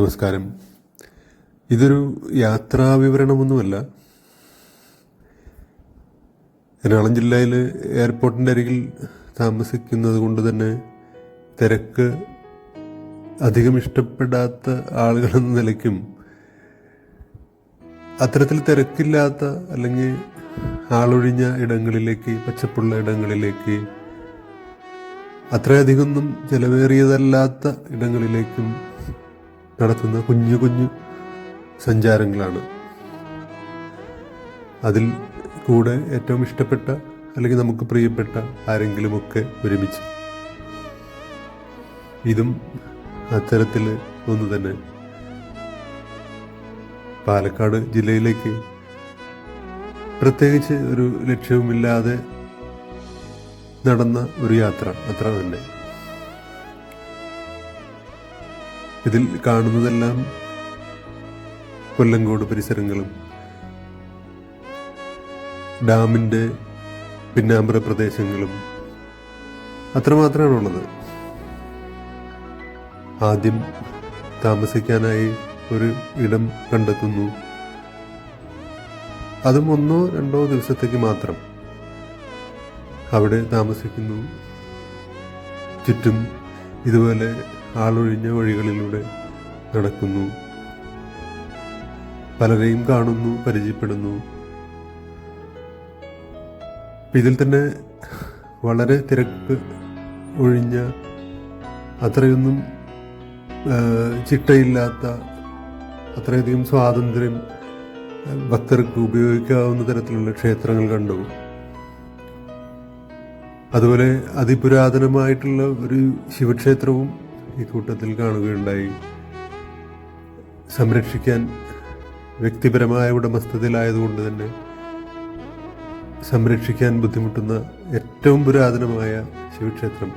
നമസ്കാരം. ഇതൊരു യാത്രാ വിവരണമൊന്നുമല്ല എറണാകുളം ജില്ലയിൽ എയർപോർട്ടിന്റെ അരികിൽ താമസിക്കുന്നത് കൊണ്ട് തന്നെ തിരക്ക് അധികം ഇഷ്ടപ്പെടാത്ത ആളുകളെന്ന നിലയ്ക്കും അത്തരത്തിൽ തിരക്കില്ലാത്ത അല്ലെങ്കിൽ ആളൊഴിഞ്ഞ ഇടങ്ങളിലേക്ക് പച്ചപ്പുള്ള ഇടങ്ങളിലേക്ക് അത്രയധികമൊന്നും ചിലവേറിയതല്ലാത്ത ഇടങ്ങളിലേക്കും നടത്തുന്ന കുഞ്ഞു കുഞ്ഞു സഞ്ചാരങ്ങളാണ്. അതിൽ കൂടെ ഏറ്റവും ഇഷ്ടപ്പെട്ട അല്ലെങ്കിൽ നമുക്ക് പ്രിയപ്പെട്ട ആരെങ്കിലുമൊക്കെ ഒരുമിച്ച്. ഇതും അത്തരത്തിൽ ഒന്ന് തന്നെ. പാലക്കാട് ജില്ലയിലേക്ക് പ്രത്യേകിച്ച് ഒരു ലക്ഷ്യവുമില്ലാതെ നടന്ന ഒരു യാത്ര അത്ര തന്നെ. ഇതിൽ കാണുന്നതെല്ലാം കൊല്ലങ്കോട് പരിസരങ്ങളും ഡാമിന്റെ പിന്നാമ്പ്ര പ്രദേശങ്ങളും അത്രമാത്രമാണുള്ളത്. ആദ്യം താമസിക്കാനായി ഒരു ഇടം കണ്ടെത്തുന്നു. അതും ഒന്നോ രണ്ടോ ദിവസത്തേക്ക് മാത്രം അവിടെ താമസിക്കുന്നു. ചുറ്റും ഇതുപോലെ ആളൊഴിഞ്ഞ വഴികളിലൂടെ നടക്കുന്നു. പലരെയും കാണുന്നു പരിചയപ്പെടുന്നു. ഇതിൽ തന്നെ വളരെ തിരക്ക് ഒഴിഞ്ഞ അത്രയൊന്നും ചിട്ടയില്ലാത്ത അത്രയധികം സ്വാതന്ത്ര്യം ഭക്തർക്ക് ഉപയോഗിക്കാവുന്ന തരത്തിലുള്ള ക്ഷേത്രങ്ങൾ കണ്ടു. അതുപോലെ അതിപുരാതനമായിട്ടുള്ള ഒരു ശിവക്ഷേത്രവും ഈ കൂട്ടത്തിൽ കാണുകയുണ്ടായി. സംരക്ഷിക്കാൻ വ്യക്തിപരമായ ഉടമസ്ഥതയിലായതുകൊണ്ട് തന്നെ സംരക്ഷിക്കാൻ ബുദ്ധിമുട്ടുന്ന ഏറ്റവും പുരാതനമായ ശിവക്ഷേത്രം.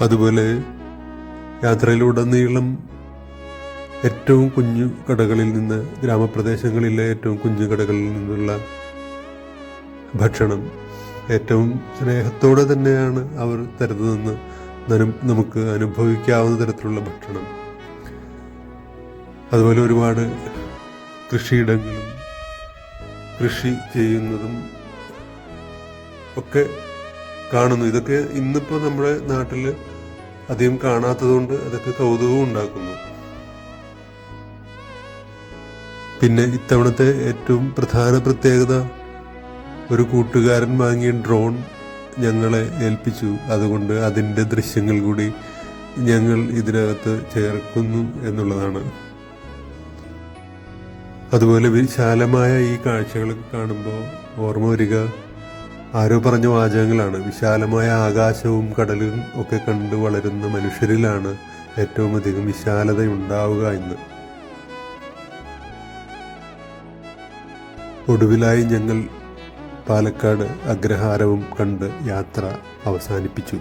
അതുപോലെ യാത്രയിലൂടെ യാത്രയിലുടനീളം ഏറ്റവും കുഞ്ഞു കടകളിൽ നിന്ന് ഗ്രാമപ്രദേശങ്ങളിലെ ഏറ്റവും കുഞ്ഞു കടകളിൽ നിന്നുള്ള ഭക്ഷണം ഏറ്റവും സ്നേഹത്തോടെ തന്നെയാണ് അവർ തരുന്നതെന്ന് നനം- നമുക്ക് അനുഭവിക്കാവുന്ന തരത്തിലുള്ള ഭക്ഷണം. അതുപോലെ ഒരുപാട് കൃഷിയിടങ്ങളും കൃഷി ചെയ്യുന്നതും ഒക്കെ കാണുന്നു. ഇതൊക്കെ ഇന്നിപ്പോൾ നമ്മുടെ നാട്ടിൽ അധികം കാണാത്തതുകൊണ്ട് അതൊക്കെ കൗതുകവും ഉണ്ടാക്കുന്നു. പിന്നെ ഇത്തവണത്തെ ഏറ്റവും പ്രധാന പ്രത്യേകത ഒരു കൂട്ടുകാരൻ വാങ്ങിയ ഡ്രോൺ ഞങ്ങളെ ഏൽപ്പിച്ചു. അതുകൊണ്ട് അതിന്റെ ദൃശ്യങ്ങൾ കൂടി ഞങ്ങൾ ഇതിനകത്ത് ചേർക്കുന്നു എന്നുള്ളതാണ്. അതുപോലെ വിശാലമായ ഈ കാഴ്ചകൾ കാണുമ്പോൾ ഓർമ്മ വരിക ആരോ പറഞ്ഞ വാചകങ്ങളാണ്. വിശാലമായ ആകാശവും കടലും ഒക്കെ കണ്ട് വളരുന്ന മനുഷ്യരിലാണ് ഏറ്റവും അധികം വിശാലത ഉണ്ടാവുക എന്ന്. ഒടുവിലായി ഞങ്ങൾ പാലക്കാട് അഗ്രഹാരവും കണ്ട് യാത്ര അവസാനിപ്പിച്ചു.